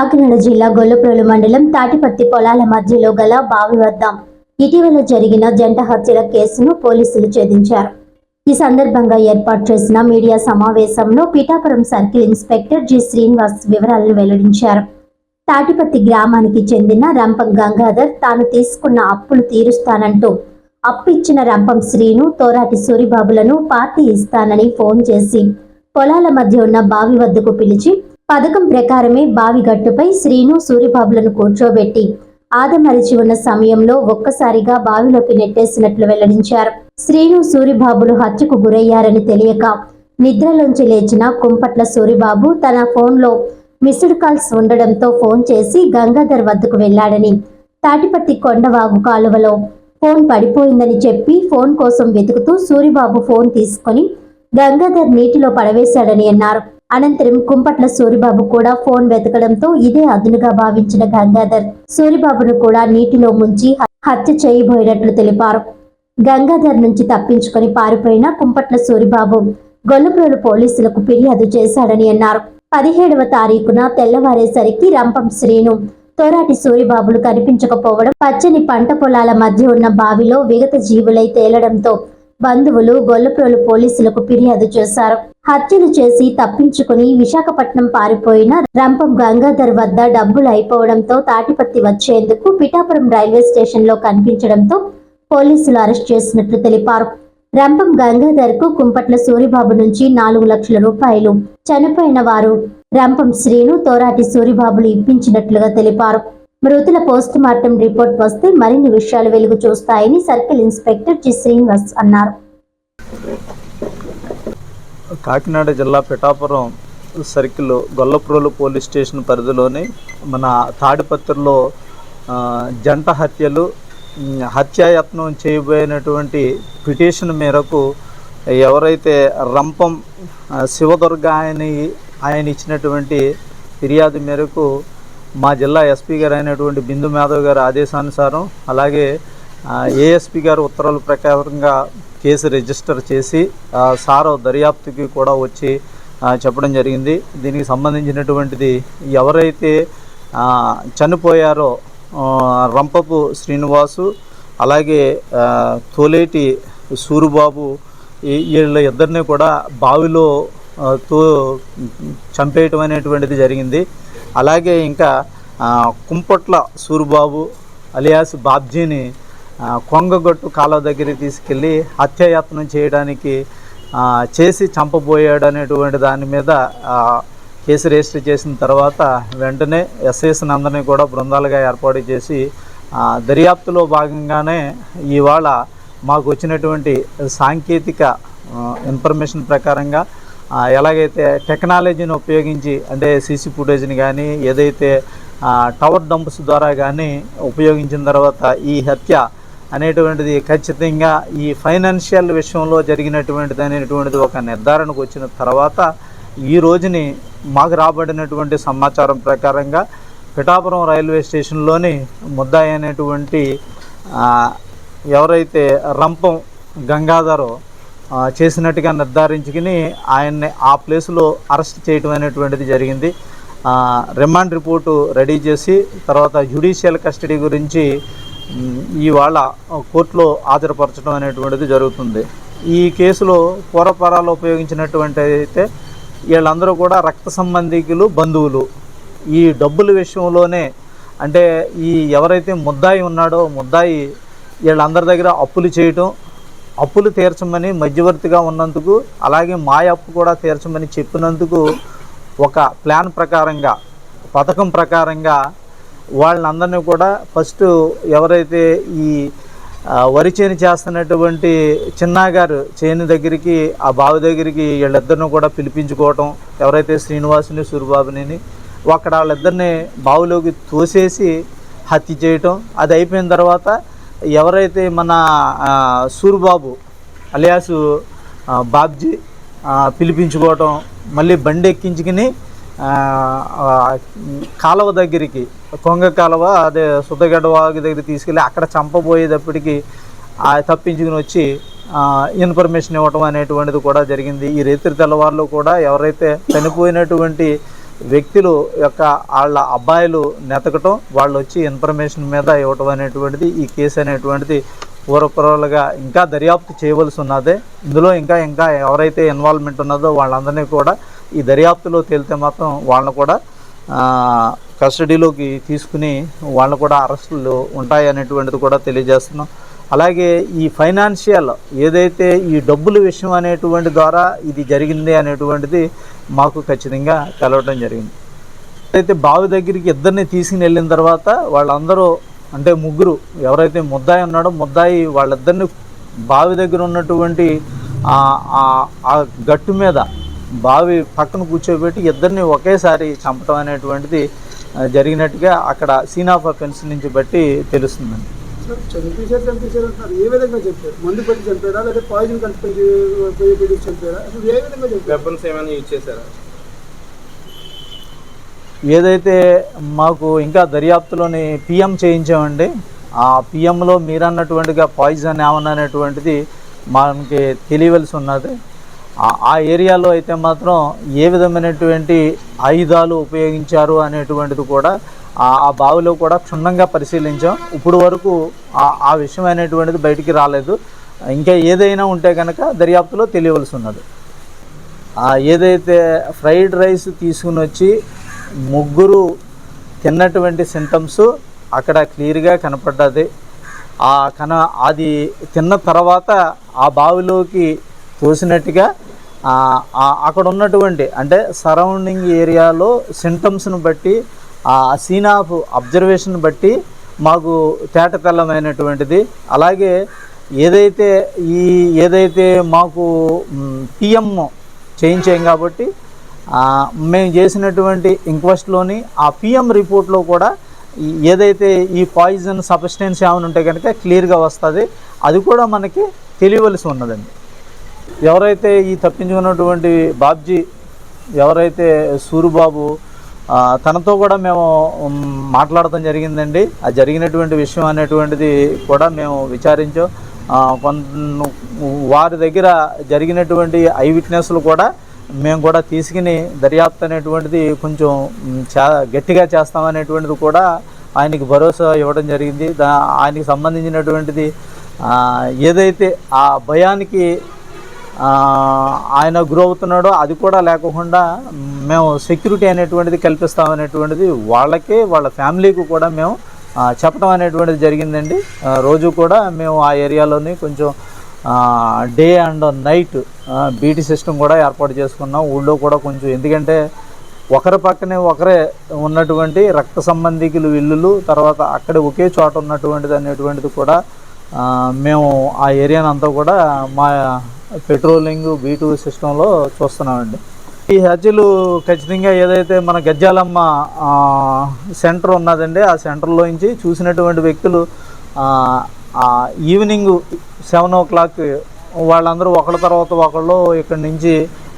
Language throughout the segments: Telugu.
కాకినాడ జిల్లా గొల్లప్రోలు మండలం తాటిపత్తి పొలాల మధ్యలో గల బావి వద్ద ఇటీవల జరిగిన జంట హత్యల కేసును పోలీసులు ఛేదించారు. ఈ సందర్భంగా ఏర్పాటు చేసిన మీడియా సమావేశంలో Pithapuram circle inspector G Srinivas వివరాలను వెల్లడించారు. తాటిపత్తి గ్రామానికి చెందిన రంపం గంగాధర్ తాను తీసుకున్న అప్పులు తీరుస్తానంటూ అప్పిచ్చిన రంపం శ్రీను తోరాటి సూరిబాబులను పార్టీ ఇస్తానని ఫోన్ చేసి పొలాల మధ్య ఉన్న బావి వద్దకు పిలిచి పథకం ప్రకారమే బావి గట్టుపై శ్రీను సూరిబాబులను కూర్చోబెట్టి ఆదమరిచి ఉన్న సమయంలో ఒక్కసారిగా బావిలోకి నెట్టేసినట్లు వెల్లడించారు. శ్రీను సూరిబాబులు హత్యకు గురయ్యారని తెలియక నిద్రలోంచి లేచిన కుంపట్ల సూరిబాబు తన ఫోన్లో మిస్డ్ కాల్స్ ఉండడంతో ఫోన్ చేసి గంగాధర్ వద్దకు వెళ్ళాడని తాటిపత్తి కొండవాగు కాలువలో ఫోన్ పడిపోయిందని చెప్పి ఫోన్ కోసం వెతుకుతూ సూరిబాబు ఫోన్ తీసుకొని గంగాధర్ నీటిలో పడవేశాడని అన్నారు. అనంతరం కుంపట్ల సూరిబాబు కూడా ఫోన్ వెతకడంతో ఇదే అదునుగా భావించిన గంగాధర్. సూరిబాబును కూడా నీటిలో ముంచి హత్య చేయబోయినట్లు తెలిపారు. గంగాధర్ నుంచి తప్పించుకొని పారిపోయిన కుంపట్ల సూరిబాబు గొల్లప్రోలు పోలీసులకు ఫిర్యాదు చేశాడని అన్నారు. పదిహేడవ తారీఖున తెల్లవారేసరికి రంపం శ్రీను తోరాటి సూరిబాబులు కనిపించకపోవడం పచ్చని పంట పొలాల మధ్య ఉన్న బావిలో విగత జీవులై తేలడంతో బంధువులు గొల్లప్రోలు పోలీసులకు ఫిర్యాదు చేశారు. హత్యలు చేసి తప్పించుకుని విశాఖపట్నం పారిపోయిన రంపం గంగాధర్ వద్ద డబ్బులు అయిపోవడంతో తాటిపత్తి వచ్చేందుకు పిఠాపురం రైల్వే స్టేషన్లో కనిపించడంతో పోలీసులు అరెస్ట్ చేసినట్లు తెలిపారు. రంపం గంగాధర్కు కుంపట్ల సూరిబాబు నుంచి నాలుగు లక్షల రూపాయలు. చనిపోయిన వారు రంపం శ్రీను తోరాటి సూరిబాబులు ఇప్పించినట్లుగా తెలిపారు. మృతుల పోస్ట్ మార్టం రిపోర్ట్ వస్తే మరిన్ని విషయాలు వెలుగు చూస్తాయని సర్కిల్ ఇన్స్పెక్టర్ జి శ్రీనివాస్ అన్నారు. కాకినాడ జిల్లా Pithapuram circle Gollaprolu police station పరిధిలోని మన తాడిపత్రిలో జంట హత్యలు హత్యాయత్నం చేయబోయినటువంటి పిటిషన్ మేరకు ఎవరైతే రంపం శివదుర్గ ఆయన ఆయన ఇచ్చినటువంటి ఫిర్యాదు మేరకు మా జిల్లా ఎస్పీ గారు అయినటువంటి బిందు మాధవ్ గారి ఆదేశానుసారం అలాగే ఏఎస్పి గారు ఉత్తర్వుల ప్రకారంగా కేసు రిజిస్టర్ చేసి సారో దర్యాప్తుకి కూడా వచ్చి చెప్పడం జరిగింది. దీనికి సంబంధించినటువంటిది ఎవరైతే చనిపోయారో రంపపు శ్రీనివాసు అలాగే తోలేటి సూరుబాబు వీళ్ళ ఇద్దరిని కూడా బావిలో తో చంపేయటం అనేటువంటిది జరిగింది. అలాగే ఇంకా కుంపట్ల సూరుబాబు అలియాస్ బాబ్జీని కొంగగొట్టు కాలువ దగ్గరికి తీసుకెళ్ళి హత్యాయత్నం చేయడానికి చేసి చంపబోయాడు అనేటువంటి దాని మీద కేసు రిజిస్టర్ చేసిన తర్వాత వెంటనే ఎస్ఎస్ నందని కూడా బృందాలుగా ఏర్పాటు చేసి దర్యాప్తులో భాగంగానే ఇవాళ మాకు వచ్చినటువంటి సాంకేతిక ఇన్ఫర్మేషన్ ప్రకారంగా ఎలాగైతే టెక్నాలజీని ఉపయోగించి అంటే సీసీ ఫుటేజ్ని కానీ ఏదైతే టవర్ డంప్స్ ద్వారా కానీ ఉపయోగించిన తర్వాత ఈ హత్య అనేటువంటిది ఖచ్చితంగా ఈ ఫైనాన్షియల్ విషయంలో జరిగినటువంటిది అనేటువంటిది ఒక నిర్ధారణకు వచ్చిన తర్వాత ఈ రోజుని మాకు రాబడినటువంటి సమాచారం ప్రకారంగా పిఠాపురం రైల్వే స్టేషన్లోని ముద్దాయి అనేటువంటి ఎవరైతే రంపం గంగాధరో చేసినట్టుగా నిర్ధారించుకుని ఆయన్ని ఆ ప్లేస్లో అరెస్ట్ చేయటం అనేటువంటిది జరిగింది. రిమాండ్ రిపోర్టు రెడీ చేసి తర్వాత జ్యుడిషియల్ కస్టడీ గురించి ఇవాళ కోర్టులో హాజరుపరచడం అనేటువంటిది జరుగుతుంది. ఈ కేసులో పూర్వపరాలు ఉపయోగించినటువంటి అయితే వీళ్ళందరూ కూడా రక్త సంబంధికులు బంధువులు. ఈ డబ్బుల విషయంలోనే అంటే ఈ ఎవరైతే ముద్దాయి ఉన్నాడో ముద్దాయి వీళ్ళందరి దగ్గర అప్పులు చేయటం అప్పులు తీర్చమని మధ్యవర్తిగా ఉన్నందుకు అలాగే మా అప్పు కూడా తీర్చమని చెప్పినందుకు ఒక ప్లాన్ ప్రకారంగా పథకం ప్రకారంగా వాళ్ళందరినీ కూడా ఫస్ట్ ఎవరైతే ఈ వరి చేను చేస్తున్నటువంటి చిన్నాగారు చేను దగ్గరికి ఆ బావి దగ్గరికి వీళ్ళిద్దరిని కూడా పిలిపించుకోవటం ఎవరైతే శ్రీనివాసుని సూరిబాబుని అక్కడ వాళ్ళిద్దరిని బావిలోకి తోసేసి హత్య చేయటం అది అయిపోయిన తర్వాత ఎవరైతే మన సూరిబాబు అలియాసు బాబ్జీ పిలిపించుకోవటం మళ్ళీ బండి ఎక్కించుకుని కాలువ దగ్గరికి కొంగ కాలువ అదే సుద్దగడ్డ వాగు దగ్గర తీసుకెళ్ళి అక్కడ చంపబోయేటప్పటికి ఆ తప్పించుకుని వచ్చి ఇన్ఫర్మేషన్ ఇవ్వటం అనేటువంటిది కూడా జరిగింది. ఈ రైతు తెల్లవారులు కూడా ఎవరైతే చనిపోయినటువంటి వ్యక్తులు యొక్క వాళ్ళ అబ్బాయిలు నెతకటం వాళ్ళు వచ్చి ఇన్ఫర్మేషన్ మీద ఇవ్వటం అనేటువంటిది ఈ కేసు అనేటువంటిది పూర్వపరాలుగా ఇంకా దర్యాప్తు చేయవలసి ఉన్నదే. ఇందులో ఇంకా ఇంకా ఎవరైతే ఇన్వాల్వ్మెంట్ ఉన్నదో వాళ్ళందరినీ కూడా ఈ దర్యాప్తులో తేలితే మాత్రం వాళ్ళని కూడా కస్టడీలోకి తీసుకుని వాళ్ళు కూడా అరెస్టులు ఉంటాయి అనేటువంటిది కూడా తెలియజేస్తున్నాం. అలాగే ఈ ఫైనాన్షియల్ ఏదైతే ఈ డబ్బుల విషయం అనేటువంటి ద్వారా ఇది జరిగింది అనేటువంటిది మాకు ఖచ్చితంగా తెలవటం జరిగింది. అయితే బావి దగ్గరికి ఇద్దరిని తీసుకుని వెళ్ళిన తర్వాత వాళ్ళందరూ అంటే ముగ్గురు ఎవరైతే ముద్దాయి ఉన్నాడో ముద్దాయి వాళ్ళిద్దరిని బావి దగ్గర ఉన్నటువంటి ఆ గట్టు మీద బావి పక్కన కూర్చోబెట్టి ఇద్దరిని ఒకేసారి చంపడం అనేటువంటిది జరిగినట్టుగా అక్కడ సీన్ ఆఫ్ అఫెన్స్ నుంచి బట్టి తెలుస్తుందండి. సార్ చంపేశారు చంపేశారు అంటున్నారు. ఏ విధంగా చెప్పారు మందు పెట్టి చంపారా? లేదా పాయిజన్ కలిపి పెట్టి పెట్టి చంపారా? అసలు ఏ విధంగా చెప్పారు వెపన్స్ ఏమైనా యూజ్ చేశారా? ఏదైతే మాకు ఇంకా దర్యాప్తులోని పిఎం చేయించామండి ఆ పిఎంలో మీరన్నటువంటిగా పాయిజన్ ఏమన్నా అనేటువంటిది మనకి తెలియవలసి ఉన్నది. ఆ- ఏరియాలో అయితే మాత్రం ఏ విధమైనటువంటి ఆయుధాలు ఉపయోగించారు అనేటువంటిది కూడా ఆ బావిలో కూడా క్షుణ్ణంగా పరిశీలించాం. ఇప్పుడు వరకు ఆ- విషయం అనేటువంటిది బయటికి రాలేదు. ఇంకా ఏదైనా ఉంటే కనుక దర్యాప్తులో తెలియవలసి ఉన్నది. ఏదైతే ఫ్రైడ్ రైస్ తీసుకుని వచ్చి ముగ్గురు తిన్నటువంటి సింటమ్స్ అక్కడ క్లియర్గా కనపడ్డది. ఆ కన అది తిన్న తర్వాత ఆ బావిలోకి తోసినట్టుగా అక్కడ ఉన్నటువంటి అంటే సరౌండింగ్ ఏరియాలో సింటమ్స్ను బట్టి ఆ సీన్ ఆఫ్ అబ్జర్వేషన్ బట్టి మాకు తేటతెల్లమైనటువంటిది. అలాగే ఏదైతే ఈ ఏదైతే మాకు పిఎం చేయించాం కాబట్టి మేము చేసినటువంటి ఇంక్వెస్ట్లోని ఆ పిఎం రిపోర్ట్లో కూడా ఏదైతే ఈ పాయిజన్ సబ్స్టెన్స్ ఏమైనా ఉంటే కనుక క్లియర్గా వస్తుంది. అది కూడా మనకి తెలియవలసి ఉన్నదండి. ఎవరైతే ఈ తప్పించుకున్నటువంటి బాబ్జీ ఎవరైతే సూరిబాబు తనతో కూడా మేము మాట్లాడటం జరిగిందండి. ఆ జరిగినటువంటి విషయం అనేటువంటిది కూడా మేము విచారించాం. కొంత వారి దగ్గర జరిగినటువంటి ఐ విట్నెస్లు కూడా మేము కూడా తీసుకుని దర్యాప్తు అనేటువంటిది కొంచెం చా గట్టిగా చేస్తామనేటువంటిది కూడా ఆయనకి భరోసా ఇవ్వడం జరిగింది. దా ఆయనకి సంబంధించినటువంటిది ఏదైతే ఆ భయానికి ఆయన గ్రో గురవుతున్నాడో అది కూడా లేకుండా మేము సెక్యూరిటీ అనేటువంటిది కల్పిస్తామనేటువంటిది వాళ్ళకే వాళ్ళ ఫ్యామిలీకి కూడా మేము చెప్పడం అనేటువంటిది జరిగిందండి. రోజు కూడా మేము ఆ ఏరియాలోని కొంచెం day and night beat system కూడా ఏర్పాటు చేసుకున్నాం. ఊళ్ళో కూడా కొంచెం ఎందుకంటే ఒకరి పక్కనే ఒకరే ఉన్నటువంటి రక్త సంబంధికులు ఇల్లులు తర్వాత అక్కడ ఒకే చోట ఉన్నటువంటిది అనేటువంటిది కూడా మేము ఆ ఏరియానంతా కూడా మా పెట్రోలింగ్ బీటు సిస్టంలో చూస్తున్నామండి. ఈ హత్యలు ఖచ్చితంగా ఏదైతే మన గజ్జాలమ్మ సెంటర్ ఉన్నదండి ఆ సెంటర్లో నుంచి చూసినటువంటి వ్యక్తులు ఈవినింగ్ సెవెన్ ఓ క్లాక్ వాళ్ళందరూ ఒకళ్ళ తర్వాత ఒకళ్ళు ఇక్కడి నుంచి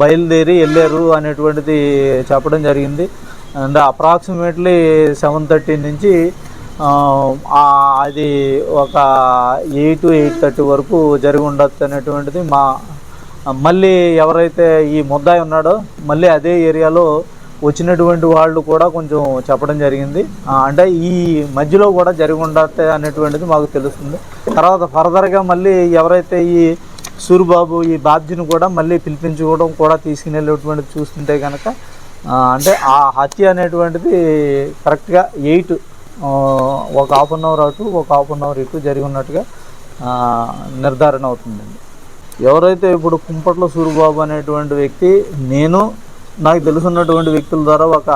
బయలుదేరి వెళ్ళారు అనేటువంటిది చెప్పడం జరిగింది. అండ్ అప్రాక్సిమేట్లీ సెవెన్ థర్టీ నుంచి అది ఒక ఎయిట్ ఎయిట్ థర్టీ వరకు జరిగి ఉండొచ్చు అనేటువంటిది మా మళ్ళీ ఎవరైతే ఈ ముద్దాయి ఉన్నాడో మళ్ళీ అదే ఏరియాలో వచ్చినటువంటి వాళ్ళు కూడా కొంచెం చెప్పడం జరిగింది. అంటే ఈ మధ్యలో కూడా జరిగి ఉండతే అనేటువంటిది మాకు తెలుస్తుంది. తర్వాత ఫర్దర్గా మళ్ళీ ఎవరైతే ఈ సూరిబాబు ఈ బాబ్జీని కూడా మళ్ళీ పిలిపించుకోవడం కూడా తీసుకుని చూస్తుంటే కనుక అంటే ఆ హత్య అనేటువంటిది కరెక్ట్గా ఎయిట్ ఒక హాఫ్ అన్ అవర్ అటు ఒక హాఫ్ అన్ అవర్ ఇటు జరిగి ఉన్నట్టుగా నిర్ధారణ అవుతుందండి. ఎవరైతే ఇప్పుడు కుంపట్ల సూరిబాబు అనేటువంటి వ్యక్తి నేను నాకు తెలుసున్నటువంటి వ్యక్తుల ద్వారా ఒక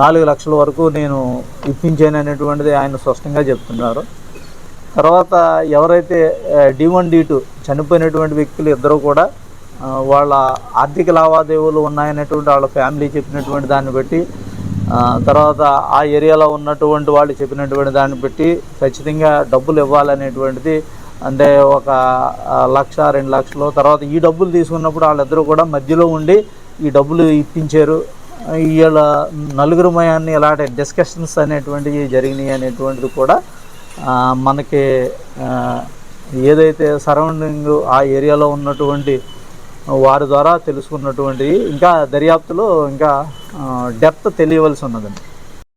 నాలుగు లక్షల వరకు నేను ఇప్పించాను అనేటువంటిది ఆయన స్పష్టంగా చెప్తున్నారు. తర్వాత ఎవరైతే డి వన్ డి టూ చనిపోయినటువంటి వ్యక్తులు ఇద్దరు కూడా వాళ్ళ ఆర్థిక లావాదేవీలు ఉన్నాయనేటువంటి వాళ్ళ ఫ్యామిలీ చెప్పినటువంటి దాన్ని బట్టి తర్వాత ఆ ఏరియాలో ఉన్నటువంటి వాళ్ళు చెప్పినటువంటి దాన్ని బట్టి ఖచ్చితంగా డబ్బులు ఇవ్వాలనేటువంటిది అంటే ఒక లక్ష రెండు లక్షలు. తర్వాత ఈ డబ్బులు తీసుకున్నప్పుడు వాళ్ళిద్దరూ కూడా మధ్యలో ఉండి ఈ డబ్బులు ఇప్పించారు. వీళ్ళ నలుగురు మయాన్ని ఇలాంటి డిస్కషన్స్ అనేటువంటివి జరిగినాయి అనేటువంటిది కూడా మనకి ఏదైతే సరౌండింగ్ ఆ ఏరియాలో ఉన్నటువంటి వారి ద్వారా తెలుసుకున్నటువంటి ఇంకా దర్యాప్తులో ఇంకా డెప్త్ తెలియవలసి ఉన్నదండి.